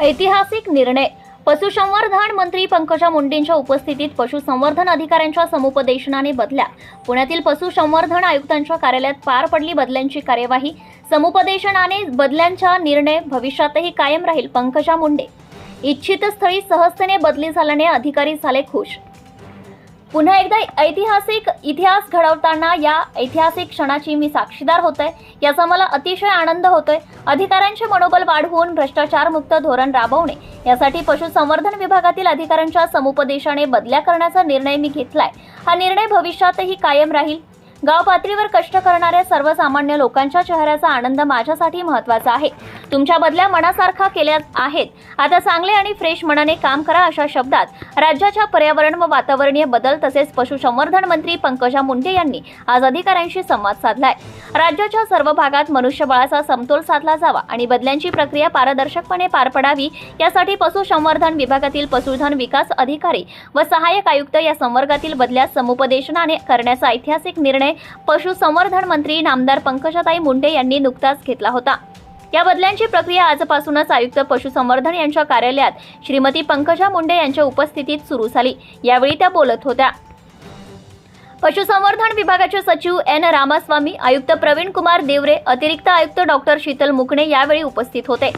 ऐतिहासिक निर्णय. पशुसंवर्धन मंत्री पंकजा मुंडेंच्या उपस्थितीत पशुसंवर्धन अधिकाऱ्यांच्या समुपदेशनाने बदल्या. पुण्यातील पशुसंवर्धन आयुक्तांच्या कार्यालयात पार पडली बदल्यांची कार्यवाही. समुपदेशनाने बदल्यांचा निर्णय भविष्यातही कायम राहील पंकजा मुंडे. इच्छित स्थळी सहजतेने बदली झाल्याने अधिकारी झाले खुश. पुन्हा एकदा ऐतिहासिक इतिहास घडवताना या ऐतिहासिक क्षणाची मी साक्षीदार होतोय. याचा मला अतिशय आनंद होतोय. अधिकाऱ्यांचे मनोबल वाढवून भ्रष्टाचारमुक्त धोरण राबवणे यासाठी पशुसंवर्धन विभागातील अधिकाऱ्यांच्या समुपदेशाने बदल्या करण्याचा निर्णय मी घेतलाय. हा निर्णय भविष्यातही कायम राहील. गाव पातळीवर कष्ट करणाऱ्या सर्वसामान्य लोकांच्या चेहऱ्याचा आनंद माझ्यासाठी महत्त्वाचा आहे. तुमच्या बदल्या मनासारखा केल्या आहेत. आता चांगले आणि फ्रेश मनाने काम करा अशा शब्दात राज्याच्या पर्यावरण व वातावरणीय बदल तसेच पशुसंवर्धन मंत्री पंकजा मुंडे यांनी आज अधिकाऱ्यांशी संवाद साधलाय. राज्याच्या सर्व भागात मनुष्यबळाचा समतोल साधला जावा आणि बदल्यांची प्रक्रिया पारदर्शकपणे पार पडावी यासाठी पशुसंवर्धन विभागातील पशुधन विकास अधिकारी व सहाय्यक आयुक्त या संवर्गातील बदल्या समुपदेशनाने करण्याचा ऐतिहासिक निर्णय पशुसंवर्धन मंत्री नामदार पंकजाताई मुंडे यांनी नुकताच घेतला होता. या बदल्यांची प्रक्रिया आजपासूनच आयुक्त पशुसंवर्धन यांच्या कार्यालयात श्रीमती पंकजा मुंडे यांच्या उपस्थितीत सुरू झाली. यावेळी त्या बोलत होत्या. पशुसंवर्धन विभागाचे सचिव एन रामास्वामी आयुक्त प्रवीण कुमार देवरे अतिरिक्त आयुक्त डॉक्टर शीतल मुकणे यावेळी उपस्थित होते.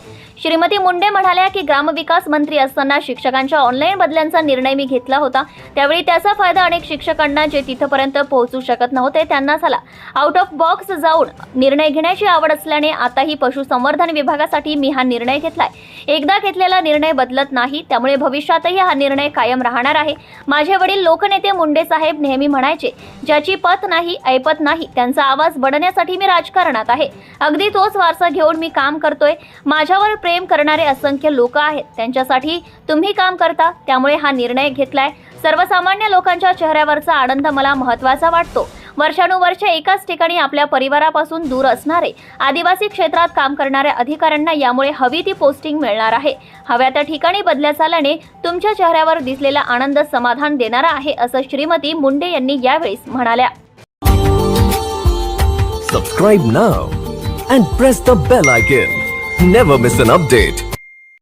श्रीमती मुंडे म्हणाल्या की ग्रामविकास मंत्री असताना शिक्षकांच्या ऑनलाईन बदल्यांचा निर्णय मी घेतला होता. त्यावेळी त्याचा फायदा अनेक शिक्षकांना जे तिथपर्यंत पोहोचू शकत नव्हते त्यांना झाला. आउट ऑफ बॉक्स जाऊन निर्णय घेण्याची आवड असल्याने आताही पशुसंवर्धन विभागासाठी मी हा निर्णय घेतलाय. एकदा घेतलेला निर्णय बदलत नाही त्यामुळे भविष्यातही हा निर्णय कायम राहणार आहे. माझे वडील लोकनेते मुंडे साहेब नेहमी म्हणायचे ज्याची पत नाही ऐपत नाही त्यांचा आवाज बढण्यासाठी मी राजकारणात आहे. अगदी तोच वारसा घेऊन मी काम करतोय. माझ्यावर प्रेम करणारे असंख्य लोक आहेत. त्यांच्यासाठी तुम्ही काम करता त्यामुळे हा निर्णय घेतलाय. सर्वसामान्य लोकांच्या चेहऱ्यावरचा आनंद मला महत्त्वाचा वाटतो. वर्षानुवर्षे एकाच ठिकाणी आपल्या परिवारापासून दूर असणारे आदिवासी क्षेत्रात काम करणाऱ्या अधिकाऱ्यांना यामुळे हवी ती पोस्टिंग मिळणार आहे. हव्या त्या ठिकाणी बदल्या झाल्याने तुमच्या चेहऱ्यावर दिसलेला आनंद समाधान देणारा आहे असं श्रीमती मुंडे यांनी यावेळी म्हणाल्या. Subscribe now and press the bell icon never miss an update